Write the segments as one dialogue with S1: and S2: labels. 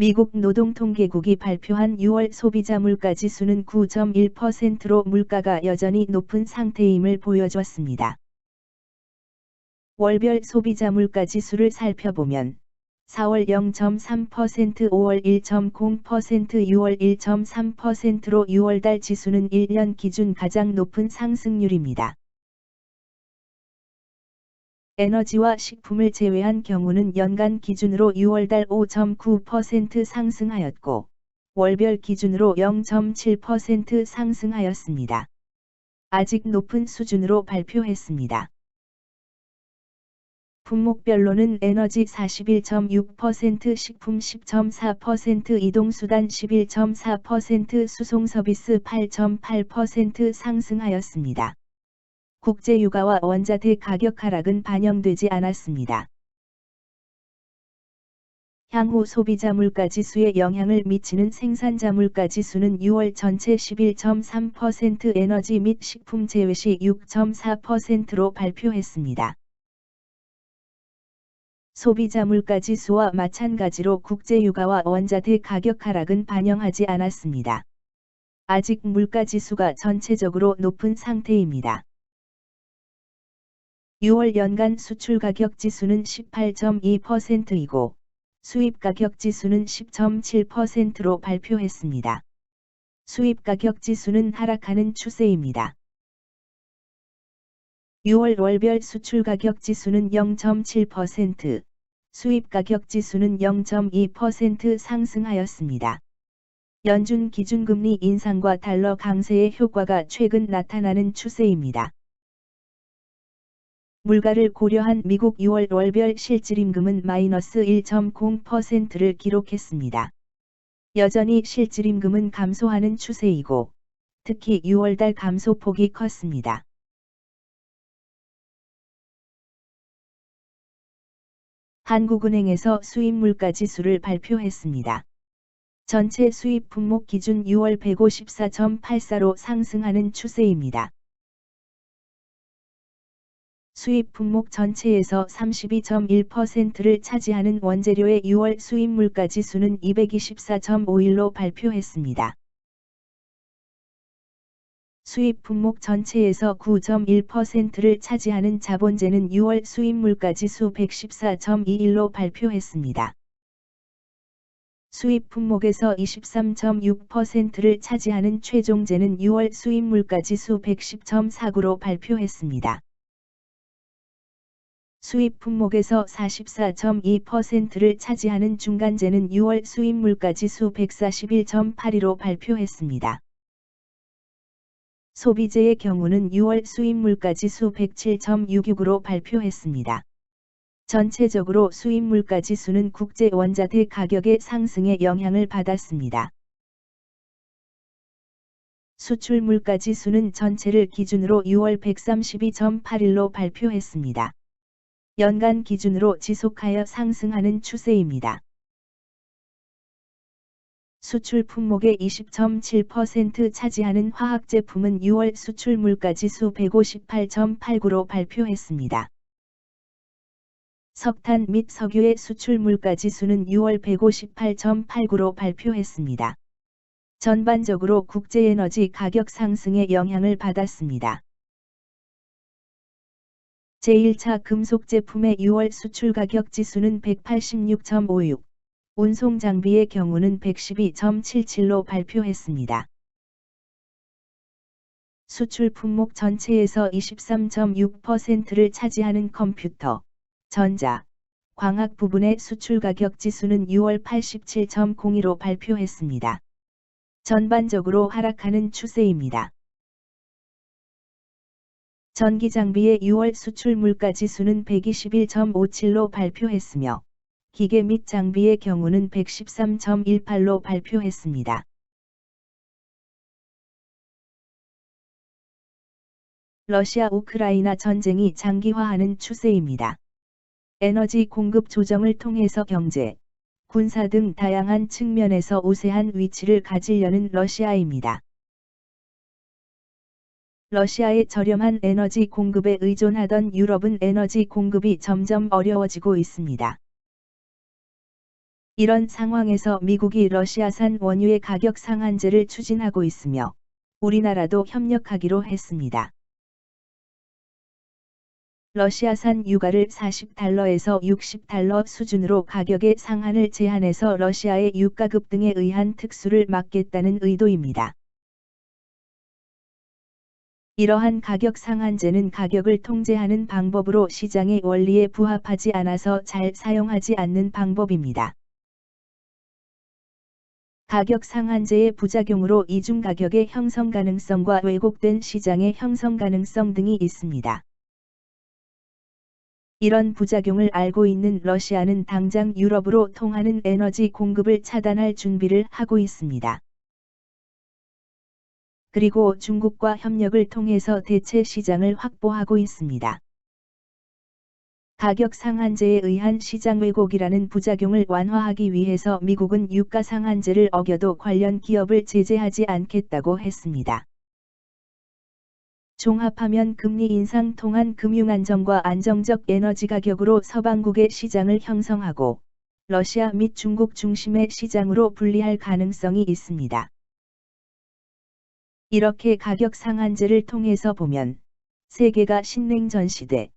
S1: 미국 노동통계국이 발표한 6월 소비자 물가 지수는 9.1%로 물가가 여전히 높은 상태임을 보여줬습니다. 월별 소비자 물가 지수를 살펴보면 4월 0.3%, 5월 1.0%, 6월 1.3%로 6월달 지수는 1년 기준 가장 높은 상승률입니다. 에너지와 식품을 제외한 경우는 연간 기준으로 6월달 5.9% 상승하였고, 월별 기준으로 0.7% 상승하였습니다. 아직 높은 수준으로 발표했습니다. 품목별로는 에너지 41.6%, 식품 10.4%, 이동수단 11.4%, 수송서비스 8.8% 상승하였습니다. 국제유가와 원자재 가격 하락은 반영되지 않았습니다. 향후 소비자 물가 지수에 영향을 미치는 생산자 물가 지수는 6월 전체 11.3% 에너지 및 식품 제외 시 6.4%로 발표했습니다. 소비자 물가 지수와 마찬가지로 국제 유가와 원자재 가격 하락은 반영하지 않았습니다. 아직 물가 지수가 전체적으로 높은 상태입니다. 6월 연간 수출 가격 지수는 18.2%이고 수입 가격 지수는 10.7%로 발표했습니다. 수입 가격 지수는 하락하는 추세입니다. 6월 월별 수출 가격 지수는 0.7%, 수입 가격 지수는 0.2% 상승하였습니다. 연준 기준금리 인상과 달러 강세의 효과가 최근 나타나는 추세입니다. 물가를 고려한 미국 6월 월별 실질임금은 마이너스 1.0%를 기록했습니다. 여전히 실질임금은 감소하는 추세이고, 특히 6월달 감소폭이 컸습니다. 한국은행에서 수입 물가 지수를 발표했습니다. 전체 수입 품목 기준 6월 154.84로 상승하는 추세입니다. 수입 품목 전체에서 32.1%를 차지하는 원재료의 6월 수입 물가 지수는 224.51로 발표했습니다. 수입 품목 전체에서 9.1%를 차지하는 자본재는 6월 수입 물가 지수 114.21로 발표했습니다. 수입 품목에서 23.6%를 차지하는 최종재는 6월 수입 물가 지수 110.49로 발표했습니다. 수입 품목에서 44.2%를 차지하는 중간재는 6월 수입 물가 지수 141.82로 발표했습니다. 소비재의 경우는 6월 수입 물가 지수 107.66으로 발표했습니다. 전체적으로 수입 물가 지수는 국제 원자재 가격의 상승에 영향을 받았습니다. 수출 물가 지수는 전체를 기준으로 6월 132.81로 발표했습니다. 연간 기준으로 지속하여 상승하는 추세입니다. 수출 품목의 20.7% 차지하는 화학 제품은 6월 수출 물가 지수 158.89로 발표했습니다. 석탄 및 석유의 수출 물가 지수는 6월 158.89로 발표했습니다. 전반적으로 국제에너지 가격 상승에 영향을 받았습니다. 제1차 금속 제품의 6월 수출 가격 지수는 186.56, 운송 장비의 경우는 112.77로 발표했습니다. 수출 품목 전체에서 23.6%를 차지하는 컴퓨터, 전자, 광학 부분의 수출 가격 지수는 6월 87.02로 발표했습니다. 전반적으로 하락하는 추세입니다. 전기장비의 6월 수출 물가 지수는 121.57로 발표했으며 기계 및 장비의 경우는 113.18로 발표했습니다. 러시아 우크라이나 전쟁이 장기화하는 추세입니다. 에너지 공급 조정을 통해서 경제, 군사 등 다양한 측면에서 우세한 위치를 가지려는 러시아입니다. 러시아의 저렴한 에너지 공급에 의존하던 유럽은 에너지 공급이 점점 어려워지고 있습니다. 이런 상황에서 미국이 러시아산 원유의 가격 상한제를 추진하고 있으며 우리나라도 협력하기로 했습니다. 러시아산 유가를 40달러에서 60달러 수준으로 가격의 상한을 제한해서 러시아의 유가 급등에 의한 특수를 막겠다는 의도입니다. 이러한 가격 상한제는 가격을 통제하는 방법으로 시장의 원리에 부합하지 않아서 잘 사용하지 않는 방법입니다. 가격 상한제의 부작용으로 이중 가격의 형성 가능성과 왜곡된 시장의 형성 가능성 등이 있습니다. 이런 부작용을 알고 있는 러시아는 당장 유럽으로 통하는 에너지 공급을 차단할 준비를 하고 있습니다. 그리고 중국과 협력을 통해서 대체 시장을 확보하고 있습니다. 가격 상한제에 의한 시장 왜곡이라는 부작용을 완화하기 위해서 미국은 유가 상한제를 어겨도 관련 기업을 제재하지 않겠다고 했습니다. 종합하면 금리 인상 통한 금융안정과 안정적 에너지 가격으로 서방국의 시장을 형성하고 러시아 및 중국 중심의 시장으로 분리할 가능성이 있습니다. 이렇게 가격 상한제를 통해서 보면 세계가 신냉전 시대,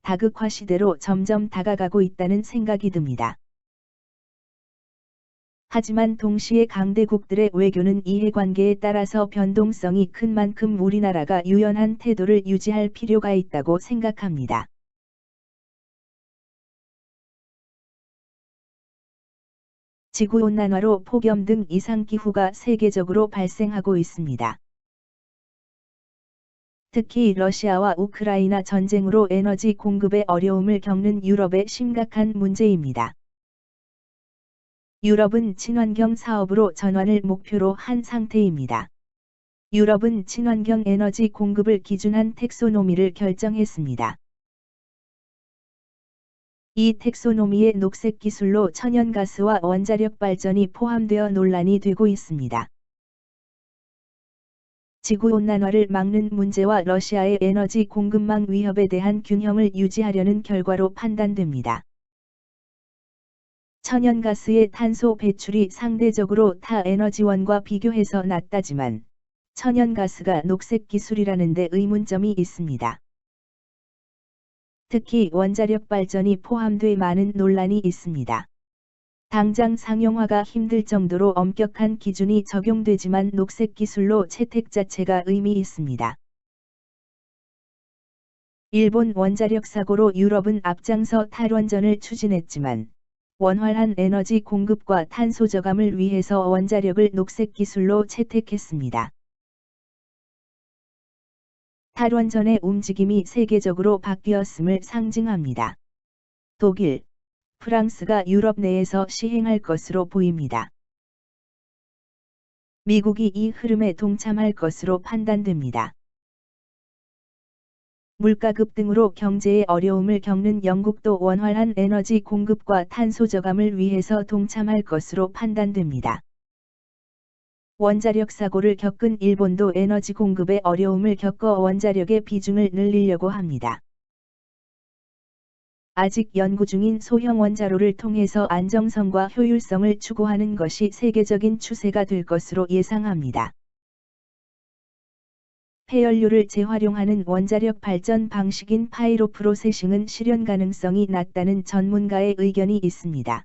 S1: 다극화 시대로 점점 다가가고 있다는 생각이 듭니다. 하지만 동시에 강대국들의 외교는 이해관계에 따라서 변동성이 큰 만큼 우리나라가 유연한 태도를 유지할 필요가 있다고 생각합니다. 지구온난화로 폭염 등 이상기후가 세계적으로 발생하고 있습니다. 특히 러시아와 우크라이나 전쟁으로 에너지 공급에 어려움을 겪는 유럽의 심각한 문제입니다. 유럽은 친환경 사업으로 전환을 목표로 한 상태입니다. 유럽은 친환경 에너지 공급을 기준한 텍소노미를 결정했습니다. 이 텍소노미의 녹색 기술로 천연가스와 원자력 발전이 포함되어 논란이 되고 있습니다. 지구온난화를 막는 문제와 러시아의 에너지 공급망 위협에 대한 균형을 유지하려는 결과로 판단됩니다. 천연가스의 탄소 배출이 상대적으로 타 에너지원과 비교해서 낮다지만 천연가스가 녹색 기술이라는 데 의문점이 있습니다. 특히 원자력 발전이 포함돼 많은 논란이 있습니다. 당장 상용화가 힘들 정도로 엄격한 기준이 적용되지만 녹색 기술로 채택 자체가 의미 있습니다. 일본 원자력 사고로 유럽은 앞장서 탈원전을 추진했지만 원활한 에너지 공급과 탄소 저감을 위해서 원자력을 녹색 기술로 채택했습니다. 탈원전의 움직임이 세계적으로 바뀌었음을 상징합니다. 독일, 프랑스가 유럽 내에서 시행할 것으로 보입니다. 미국이 이 흐름에 동참할 것으로 판단됩니다. 물가 급등으로 경제에 어려움을 겪는 영국도 원활한 에너지 공급과 탄소 저감을 위해서 동참할 것으로 판단됩니다. 원자력 사고를 겪은 일본도 에너지 공급에 어려움을 겪어 원자력의 비중을 늘리려고 합니다. 아직 연구 중인 소형 원자로를 통해서 안정성과 효율성을 추구하는 것이 세계적인 추세가 될 것으로 예상합니다. 폐연료를 재활용하는 원자력 발전 방식인 파이로 프로세싱은 실현 가능성이 낮다는 전문가의 의견이 있습니다.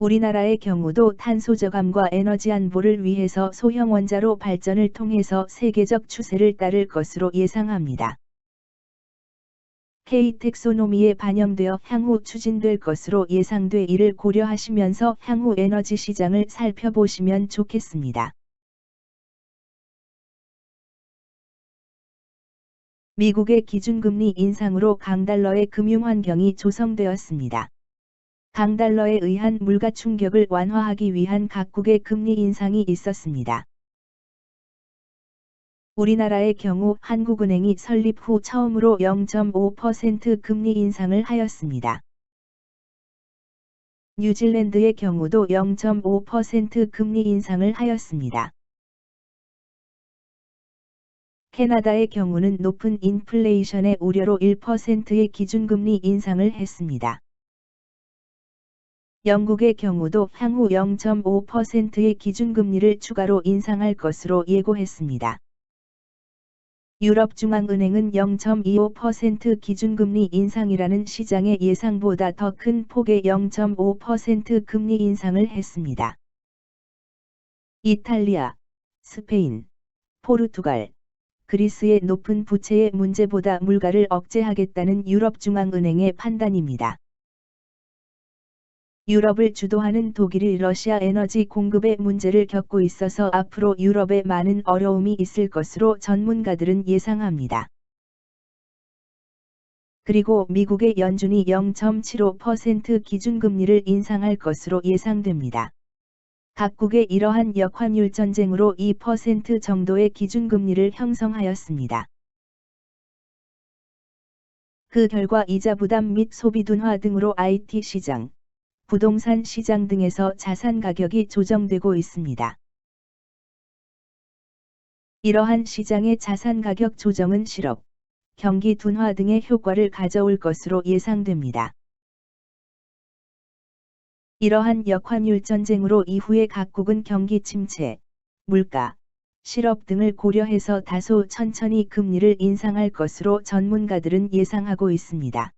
S1: 우리나라의 경우도 탄소 저감과 에너지 안보를 위해서 소형 원자로 발전을 통해서 세계적 추세를 따를 것으로 예상합니다. K 텍소노미에 반영되어 향후 추진될 것으로 예상돼 이를 고려하시면서 향후 에너지 시장을 살펴보시면 좋겠습니다. 미국의 기준금리 인상으로 강달러의 금융환경이 조성되었습니다. 강달러에 의한 물가 충격을 완화하기 위한 각국의 금리 인상이 있었습니다. 우리나라의 경우 한국은행이 설립 후 처음으로 0.5% 금리 인상을 하였습니다. 뉴질랜드의 경우도 0.5% 금리 인상을 하였습니다. 캐나다의 경우는 높은 인플레이션의 우려로 1%의 기준금리 인상을 했습니다. 영국의 경우도 향후 0.5%의 기준금리를 추가로 인상할 것으로 예고했습니다. 유럽중앙은행은 0.25% 기준금리 인상이라는 시장의 예상보다 더 큰 폭의 0.5% 금리 인상을 했습니다. 이탈리아, 스페인, 포르투갈, 그리스의 높은 부채의 문제보다 물가를 억제하겠다는 유럽중앙은행의 판단입니다. 유럽을 주도하는 독일이 러시아 에너지 공급의 문제를 겪고 있어서 앞으로 유럽에 많은 어려움이 있을 것으로 전문가들은 예상합니다. 그리고 미국의 연준이 0.75% 기준금리를 인상할 것으로 예상됩니다. 각국의 이러한 역환율 전쟁으로 2% 정도의 기준금리를 형성하였습니다. 그 결과 이자 부담 및 소비 둔화 등으로 IT 시장, 부동산 시장 등에서 자산 가격이 조정되고 있습니다. 이러한 시장의 자산 가격 조정은 실업, 경기 둔화 등의 효과를 가져올 것으로 예상됩니다. 이러한 역환율 전쟁으로 이후에 각국은 경기 침체, 물가, 실업 등을 고려해서 다소 천천히 금리를 인상할 것으로 전문가들은 예상하고 있습니다.